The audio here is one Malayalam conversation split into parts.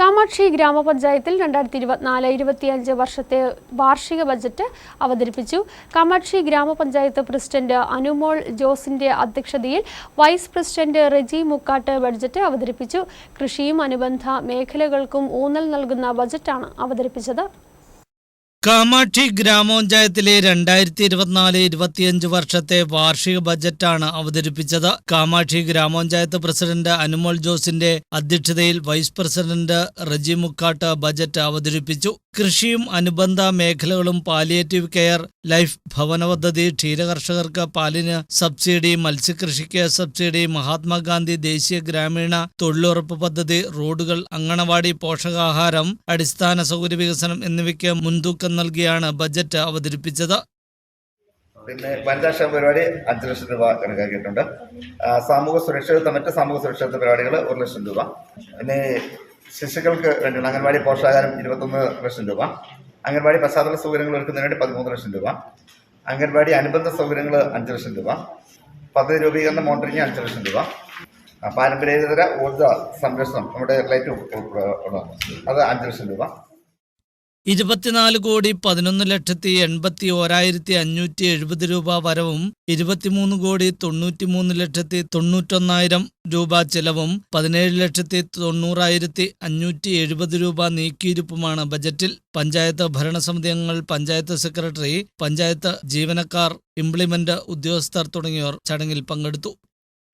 കാമാക്ഷി ഗ്രാമപഞ്ചായത്തിൽ രണ്ടായിരത്തി ഇരുപത്തിനാല് ഇരുപത്തിയഞ്ച് വർഷത്തെ വാർഷിക ബജറ്റ് അവതരിപ്പിച്ചു. കാമാക്ഷി ഗ്രാമപഞ്ചായത്ത് പ്രസിഡന്റ് അനുമോൾ ജോസിന്റെ അധ്യക്ഷതയിൽ vice president Reji Mukkattu budget അവതരിപ്പിച്ചു. കൃഷിയും അനുബന്ധ മേഖലകൾക്കും ഊന്നൽ നൽകുന്ന ബജറ്റാണ് അവതരിപ്പിച്ചത്. കാമാക്ഷി ഗ്രാമപഞ്ചായത്തിലെ രണ്ടായിരത്തി ഇരുപത്തിനാല് ഇരുപത്തിയഞ്ച് വർഷത്തെ വാർഷിക ബജറ്റാണ് അവതരിപ്പിച്ചത്. കാമാക്ഷി ഗ്രാമപഞ്ചായത്ത് പ്രസിഡന്റ് അനുമോൾ ജോസിന്റെ അധ്യക്ഷതയിൽ vice president Reji Mukkattu budget അവതരിപ്പിച്ചു. കൃഷിയും അനുബന്ധ മേഖലകളും പാലിയേറ്റീവ് കെയർ ലൈഫ് ഭവന പദ്ധതി ക്ഷീരകർഷകർക്ക് പാലിന് സബ്സിഡി മത്സ്യകൃഷിക്ക് സബ്സിഡി മഹാത്മാഗാന്ധി ദേശീയ ഗ്രാമീണ തൊഴിലുറപ്പ് പദ്ധതി റോഡുകൾ അങ്കണവാടി പോഷകാഹാരം അടിസ്ഥാന സൗകര്യ വികസനം എന്നിവയ്ക്ക് മുൻതൂക്കം നൽകിയാണ് ബജറ്റ് അവതരിപ്പിച്ചത്. പിന്നെ വനിതാക്ഷേമ പരിപാടി അഞ്ച് ലക്ഷം രൂപ കണക്കാക്കിയിട്ടുണ്ട്. സാമൂഹ്യ സുരക്ഷിതത്വം മറ്റ് സാമൂഹ്യ സുരക്ഷിതത്വ പരിപാടികൾ ഒരു ലക്ഷം രൂപ. പിന്നെ ശിശുക്കൾക്ക് വേണ്ടിയുള്ള അംഗൻവാടി പോഷകാഹാരം ഇരുപത്തൊന്ന് ലക്ഷം രൂപ. അംഗൻവാടി പശ്ചാത്തല സൗകര്യങ്ങൾ ഒരുക്കുന്നതിന് വേണ്ടി പതിമൂന്ന് ലക്ഷം രൂപ. അംഗൻവാടി അനുബന്ധ സൗകര്യങ്ങൾ അഞ്ച് ലക്ഷം രൂപ. പദ്ധതി രൂപീകരണ മോണിറ്ററിംഗ് അഞ്ച് ലക്ഷം രൂപ. പാരമ്പര്യേതര ഊർജ സംരക്ഷണം നമ്മുടെ ലൈറ്റ് അത് അഞ്ച് ലക്ഷം രൂപ. ഇരുപത്തിനാല് കോടി പതിനൊന്ന് ലക്ഷത്തി എൺപത്തി ഓരായിരത്തി അഞ്ഞൂറ്റി എഴുപത് രൂപ വരവും ഇരുപത്തിമൂന്ന് കോടി തൊണ്ണൂറ്റിമൂന്ന് ലക്ഷത്തി തൊണ്ണൂറ്റൊന്നായിരം രൂപ ചെലവും പതിനേഴ് ലക്ഷത്തി തൊണ്ണൂറായിരത്തി അഞ്ഞൂറ്റി എഴുപത് രൂപ നീക്കിയിരിപ്പുമാണ് ബജറ്റിൽ. പഞ്ചായത്ത് ഭരണസമിതി അംഗങ്ങൾ പഞ്ചായത്ത് സെക്രട്ടറി പഞ്ചായത്ത് ജീവനക്കാർ ഇംപ്ലിമെന്റ് ഉദ്യോഗസ്ഥർ തുടങ്ങിയവർ ചടങ്ങിൽ പങ്കെടുത്തു.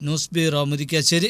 News bureau Murikkassery.